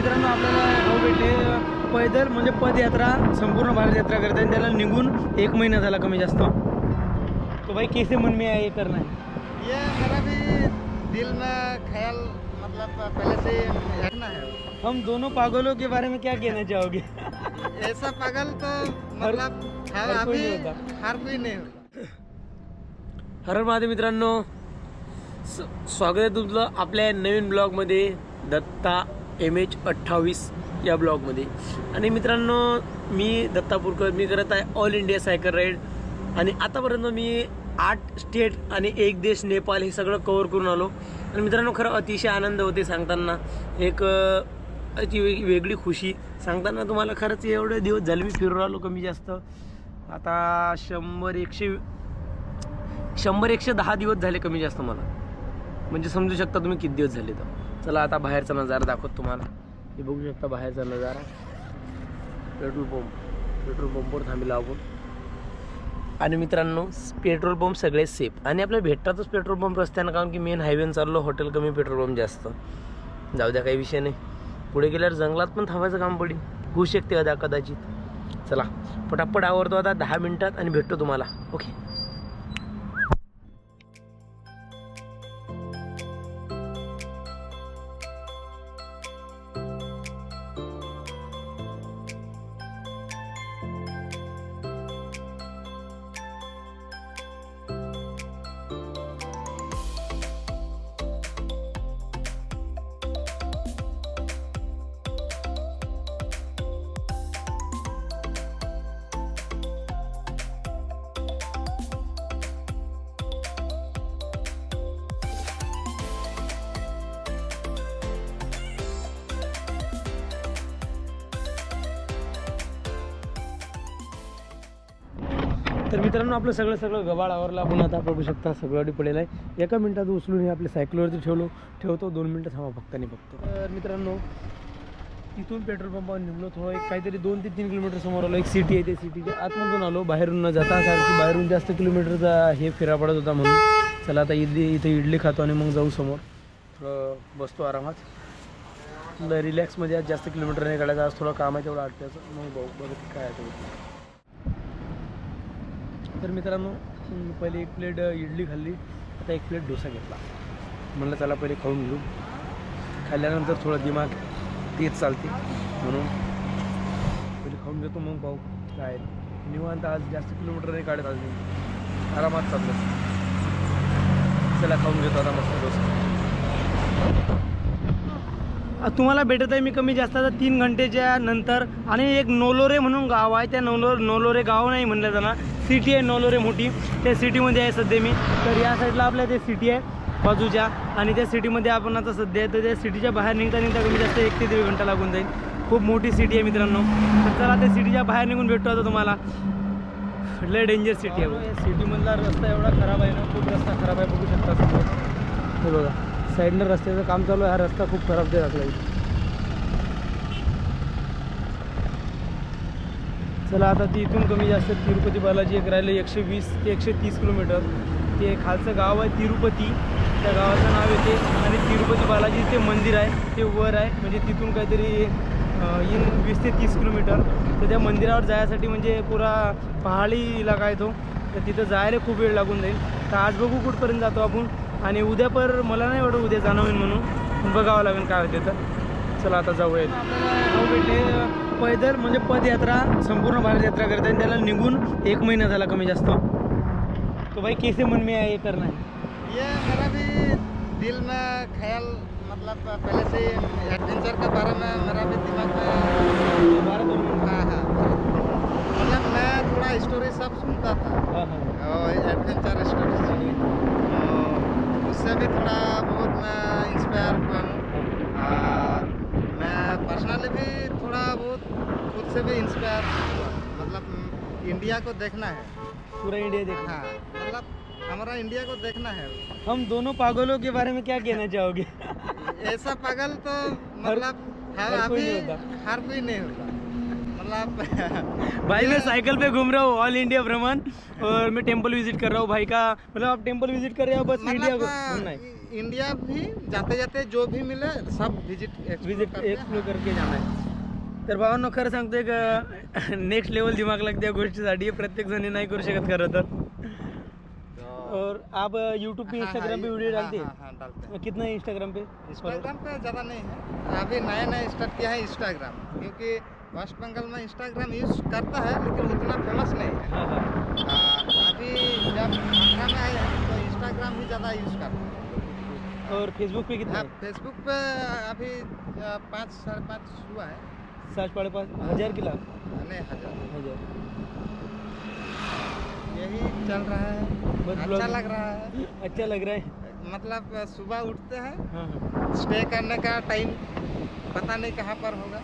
मित्रांनो आपल्याला भाऊ भेटले पैदल म्हणजे पदयात्रा संपूर्ण भारत यात्रा करते आणि त्याला निघून एक महिना झाला कमी जास्त. तो भाई कैसे मन में आया ये करना है ये मेरा भी दिल में ख्याल मतलब पहले से रखना है। हम दोनों पागलों के बारे में क्या कहना चाहोगे? ऐसा पागल तो मतलब हर हर कोई नहीं होता। हर कोई नहीं होता। हर महादेव मित्रांनो स्वागत आहे तुमचं आपल्या नवीन ब्लॉगमध्ये दत्ता एम एच अठ्ठावीस या ब्लॉगमध्ये. आणि मित्रांनो मी दत्तापूरकर मी करत आहे ऑल इंडिया सायकल राईड आणि आतापर्यंत मी आठ स्टेट आणि एक देश नेपाळ हे सगळं कवर करून आलो. आणि मित्रांनो खरं अतिशय आनंद होते सांगताना. एक अति अशी वेग- वेगळी खुशी. सांगताना तुम्हाला खरंच एवढे दिवस झाले मी फिरून आलो कमी जास्त. आता शंभर एकशे शंभर एकशे दहा दिवस झाले कमी जास्त मला. म्हणजे समजू शकता तुम्ही किती दिवस झाले तर. चला आता बाहेरचा नजारा दाखवतो तुम्हाला. हे बघू शकता बाहेरचा नजारा. Petrol pump. पेट्रोल पंपवर थांबेला आपण. आणि मित्रांनो पेट्रोल पंप सगळे सेफ आणि आपल्या भेटतातच पेट्रोल पंप रस्त्यानं कारण की मेन हायवेनं चाललो हॉटेल कमी पेट्रोल पंप जास्त. जाऊ द्या काही विषय नाही. पुढे गेल्यावर जंगलात पण थांबायचं काम पडेल. होऊ शकते अदा कदाचित. चला पटापट आवडतो आता दहा मिनिटात आणि भेटतो तुम्हाला. ओके तर मित्रांनो आपलं सगळं सगळं गबाळ आवरला. आपण आता बघू शकता सगळं पडेल आहे. एका मिनिटात उचलून हे आपल्या सायकलवरती ठेवलो. ठेवतो दोन मिनटं थांबा फक्त नाही फक्त तर मित्रांनो तिथून पेट्रोल पंपावर निघलो थोडं. एक काहीतरी दोन ते तीन किलोमीटर समोर आलो. एक सिटी आहे त्या सिटीच्या आतमधून आलो. बाहेरून न जाता कारण की बाहेरून जास्त किलोमीटरचा हे फिरा पडत होता म्हणून. चला आता इडली इथे इडली खातो आणि मग जाऊ समोर. थोडं बसतो आरामात. रिलॅक्समध्ये आज जास्त किलोमीटर नाही काढायचं. आज थोडं काम आहे तेवढं आठवड्याचं मग बघू बघत काय आहे तर मित्रांनो पहिले एक प्लेट इडली खाल्ली. आता एक प्लेट डोसा घेतला. म्हणलं चला पहिले खाऊन घेऊ. खाल्ल्यानंतर थोडं दिमाग तेच चालते. म्हणून पहिले खाऊन घेतो मग पाहू काय निवांत आज जास्त किलोमीटर नाही काढत आज मी आरामात चाललं. चला खाऊन घेतो आता मस्त डोसा. तुम्हाला भेटत आहे मी कमी जास्त आता तीन घंटेच्या नंतर. आणि एक नोलोरे म्हणून गाव आहे. त्या नोलो नोलोरे गाव नाही म्हणलं त्यांना सिटी आहे नोलोरे मोठी. त्या सिटीमध्ये आहे सध्या मी. तर या साईडला आपल्या ते सिटी आहे बाजूच्या. आणि त्या सिटीमध्ये आपण आता सध्या आहे तर त्या सिटीच्या बाहेर निघता निघता कमी जास्त एक ते दीड घंटा लागून जाईल. खूप मोठी सिटी आहे मित्रांनो. तर चला त्या सिटीच्या बाहेर निघून भेटतो आता तुम्हाला. लय डेंजर सिटी आहे या सिटीमधला रस्ता एवढा खराब आहे ना खूप रस्ता खराब आहे बघू शकता हे बघा साईडनं रस्त्याचं काम चालू आहे हा रस्ता खूप खराब ते लागला चला आता ती इथून कमी जास्त तिरुपती बालाजी एक राहिलं एकशे वीस ते एकशे तीस किलोमीटर. ते खालचं गाव आहे तिरुपती. त्या गावाचं नाव येते आणि तिरुपती बालाजी ते मंदिर आहे. ते वर आहे. म्हणजे तिथून काहीतरी अं, वीस ते तीस किलोमीटर. तर त्या मंदिरावर जायसाठी म्हणजे पुरा पहाडी इलाका आहे तो. तर तिथं जायला खूप वेळ लागून जाईल. तर आज बघू कुठपर्यंत जातो आपण. आणि उद्या पर मला नाही वाटत उद्या जाणं होईल म्हणून. बघावं लागेल काय होते तर. चला आता जाऊया भाऊ भेटले पैदल म्हणजे पदयात्रा संपूर्ण भारत यात्रा करते आणि त्याला निघून एक महिना झाला कमी जास्त. तो भाई कैसे मन में आया ये करना है ये मेरा भी दिल में ख्याल मतलब पहले से एडवेंचर के बारे में मेरा भी दिमाग में भारत. हाँ हाँ मतलब मैं थोड़ा स्टोरी सब सुनता था। हाँ, हाँ. एडवेंचर स्टोरी उससे भी थोड़ा बहुत मैं इंस्पायर हुआ हूँ। पर्सनली भी थोड़ा बहुत खुद से भी इंस्पायर मतलब इंडिया को देखना है। पूरा इंडिया देखना। हाँ मतलब हमारा इंडिया को देखना है। हम दोनों पागलों के बारे में क्या कहना चाहोगे? ऐसा पागल तो मतलब हर हर नहीं होता। हर कोई नहीं होता। मतलब भाई मैं साइकिल पे घूम रहा हूँ ऑल इंडिया भ्रमण और मैं टेंपल विज़िट कर रहा हूँ भाई का। मतलब आप टेंपल विज़िट कर रहे हो बस इंडिया मतलब घूमना है? इंडिया भी जाते जाते जो भी मिले सब विज़िट विज़िट एक्सप्लोर करके जाना है। तर भावांनो खरं सांगतोय का नेक्स्ट लेवल दिमाग लागते या गोष्टीसाठी प्रत्येक जणी नाही करू शकत खरं तर और आप यूट्यूब पे इंस्टाग्राम पे वीडियो डालते हाँ, हाँ, हैं हैं कितना है इंस्टाग्राम पे? इंस्टाग्राम पे ज़्यादा नहीं है। अभी नया नया स्टार्ट किया है इंस्टाग्राम क्योंकि वेस्ट बंगाल में इंस्टाग्राम यूज़ करता है लेकिन उतना फ़ेमस नहीं है। हाँ हाँ आ, अभी जब आंध्रा में आए हैं तो इंस्टाग्राम ही ज़्यादा यूज़ करते हैं। और फेसबुक पे कितना हाँ, फेसबुक पे अभी पाँच साढ़े पाँच हुआ है। साठ पाड़े पाँच हज़ार की लाख? नहीं हज़ार। हज़ार। यही चल रहा है। अच्छा लग रहा है। अच्छा लग रहा है। मतलब सुबह उठते हैं हाँ हाँ। स्टे करने का टाइम पता नहीं कहाँ पर होगा।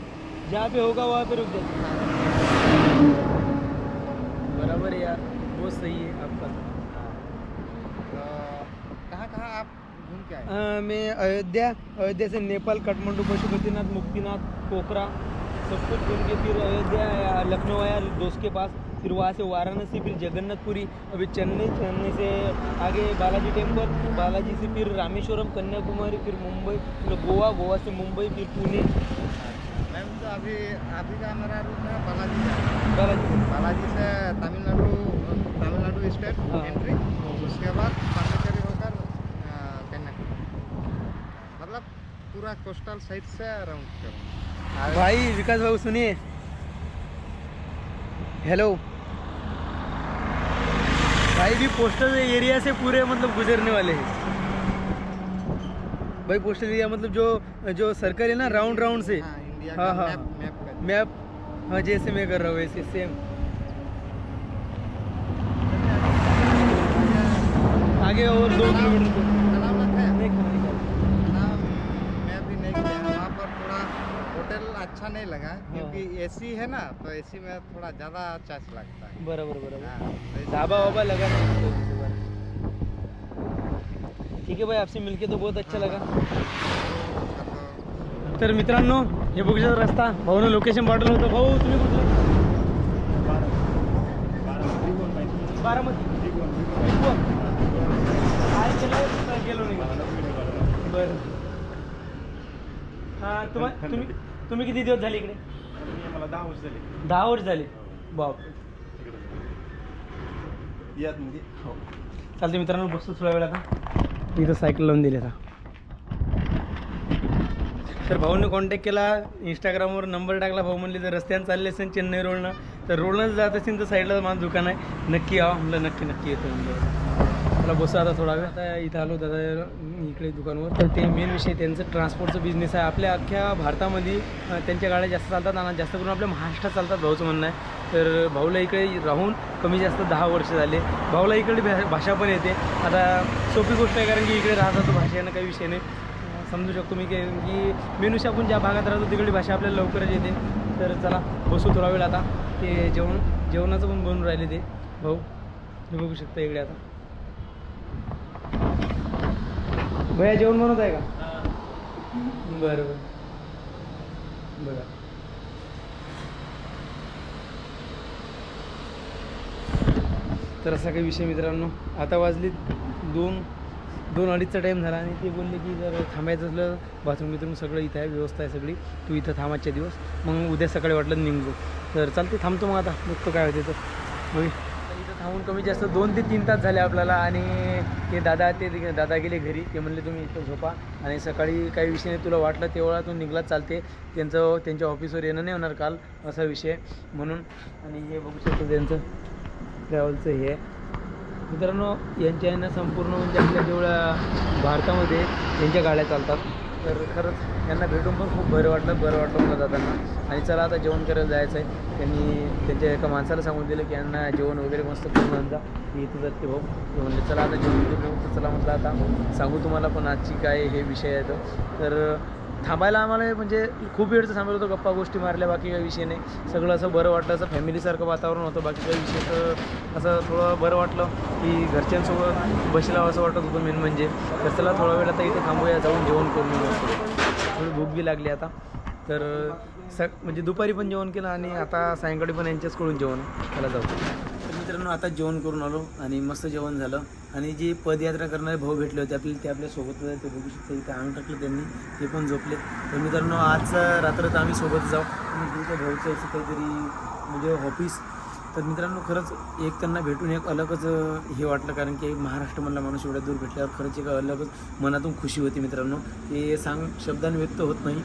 जहाँ पे होगा वहाँ पे रुक जाए बराबर है यार बहुत सही है आपका। तो कहाँ कहाँ आप घूम के आए? मैं अयोध्या अयोध्या से नेपाल काठमांडू पशुपतिनाथ मुक्तिनाथ पोखरा सब कुछ घूम के फिर अयोध्या लखनऊ आया दोस्त के पास फिर वहाँ से वाराणसी फिर जगन्नाथपुरी अभी चेन्नई चेन्नई से आगे बालाजी टेंपल बालाजी से फिर रामेश्वरम कन्याकुमारी फिर मुंबई फिर गोवा गोवा से मुंबई फिर पुणे। तो अभी अभी का मेरा रूट है बालाजी का बालाजी. बालाजी से तमिलनाडु तमिलनाडु स्टेट हाँ। एंट्री उसके बाद पांडिचेरी होकर कन्याकुमारी मतलब पूरा कोस्टल साइड से राउंड करूँ. भाई विकास भाऊ सुनिए. हेलो भाई भी पोस्टल एरिया से पूरे मतलब गुजरने वाले हैं. भाई पोस्टल एरिया मतलब जो जो सर्कल है ना राउंड राउंड से. हाँ इंडिया हाँ, हाँ। मैप मैप हाँ जैसे मैं कर रहा हूँ वैसे सेम आगे और दो किलोमीटर है। अच्छा नहीं लगा क्योंकि एसी है ना तो एसी में थोड़ा ज़्यादा चार्ज लगता है। बराबर बराबर। हाँ, तो ढाबा वाबा लगा। ठीक है भाई आपसे मिलके तो बहुत अच्छा लगा। तो तर मित्रांनो हे बघू रस्ता. भाऊनं लोकेशन पाठवलं होतं. भाऊ तुम्ही कुठलं? बारामती. त्रिभुवन. काय केलं गेलो नाही बरं. हां तुम्हा तुम्ही तुम्ही किती दिवस झाले इकडे? मला दहा वर्ष झाले. दहा वर्ष झाले. बाप. यात म्हणजे चालते मित्रांनो बसतो थोड्या वेळ आता इथं सायकल लावून दिली आता तर भाऊने कॉन्टॅक्ट केला इंस्टाग्रामवर नंबर टाकला भाऊ म्हणले जर रस्त्यानं चालले असेल चेन्नई रोडनं तर रोडनंच जात असेल तर साईडला माझं दुकान आहे. नक्की यावं म्हणलं नक्की नक्की येतो. म्हणलं मला बसा आता थोडा वेळ. आता इथं आलो दादा इकडे दुकानवर. तर ते मेन विषय त्यांचं ट्रान्सपोर्टचं बिझनेस आहे. आपल्या अख्ख्या भारतामध्ये त्यांच्या गाड्या जास्त चालतात आणि जास्त करून आपल्या महाराष्ट्रात चालतात भाऊचं म्हणणं आहे. तर भाऊला इकडे राहून कमी जास्त दहा वर्ष झाले. भाऊला इकडे भा- भाषा पण येते. आता सोपी गोष्ट आहे कारण की इकडे राहतात भाषेनं काही विषय नाही. समजू शकतो मी की की आपण ज्या भागात राहतो तिकडली भाषा आपल्याला लवकरच येते. तर चला बसू थोडा वेळ आता. ते जेवण जेवणाचं पण बनून राहिले ते. भाऊ हे बघू शकता इकडे आता. भैया जेवण बनवत आहे का? बरं बरं. बघा. तर असा काही विषय मित्रांनो. आता वाजली दोन दोन अडीचचा टाईम झाला आणि ते बोलले की जर थांबायचं असलं बाथरूम बिथरूम सगळं इथं आहे व्यवस्था आहे सगळी तू इथं थांबायच्या दिवस. मग उद्या सकाळी वाटलं निघू. तर चालते थांबतो मग आता. बघतो काय होते तर. होईल इथं थांबून कमी जास्त दोन ते तीन तास झाले आपल्याला आणि ते दादा ते दादा गेले घरी. ते म्हणले तुम्ही इथं झोपा. आणि सकाळी काही विषय नाही तुला वाटलं तेवढा तू निघलाच चालते त्यांचं त्यांच्या ऑफिसवर येणं नाही होणार काल असा विषय म्हणून आणि हे बघू शकतो त्यांचं ट्रॅव्हलचं हे आहे. मित्रांनो यांच्या यांना संपूर्ण म्हणजे आपल्या जेवढ्या भारतामध्ये यांच्या गाड्या चालतात तर खरंच यांना भेटून पण खूप बरं वाटलं बरं वाटलं मला जाताना. आणि चला आता जेवण करायला जायचं आहे त्यांनी त्यांच्या एका माणसाला सांगून दिलं की यांना जेवण वगैरे मस्त करून आणजा की इथं जाते भाऊ. ते म्हणले चला आता जेवण घेऊ तर चला म्हटलं आता सांगू तुम्हाला पण आजची काय हे विषय आहे तो. तर थांबायला आम्हाला म्हणजे खूप वेळचं थांबलो होतो गप्पा गोष्टी मारल्या बाकी काही विषय नाही. सगळं असं बरं वाटलं असं फॅमिलीसारखं वातावरण होतं बाकी काही विषय तर असं थोडं बरं वाटलं की घरच्यांसोबत बसला असं वाटत होतं मेन म्हणजे. तर चला थोडा वेळ आता इथे थांबूया जाऊन जेवण करून थोडी भूक बी लागली आता. तर स म्हणजे दुपारी पण जेवण केलं आणि आता सायंकाळी पण यांच्याचकडून जेवण. त्याला जाऊ. मित्रांनो आता जेवण करून आलो आणि मस्त जेवण झालं. आणि जे पदयात्रा करणारे भाऊ भेटले होते आपल्याला ते आपल्यासोबत ते बघू शकते इथे अंग टाकलं त्यांनी ते पण झोपले. तर मित्रांनो आज रात्र तर आम्ही सोबत जाऊ. आणि तुमच्या भाऊचं असं काहीतरी म्हणजे ऑफिस तर मित्रांनो खरंच एक त्यांना भेटून एक अलगच हे वाटलं. कारण की महाराष्ट्रमधला माणूस एवढ्या दूर भेटल्यावर खरंच एक अलगच मनातून खुशी होती मित्रांनो. ते सांग शब्दांनी व्यक्त होत नाही.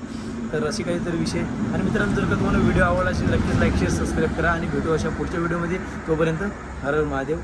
तर असे काहीतरी विषय. आणि मित्रांनो जर का तुम्हाला व्हिडिओ आवडला असेल नक्कीच लाईक शेअर सबस्क्राईब करा. आणि भेटू अशा पुढच्या व्हिडिओमध्ये. तोपर्यंत हर हर महादेव.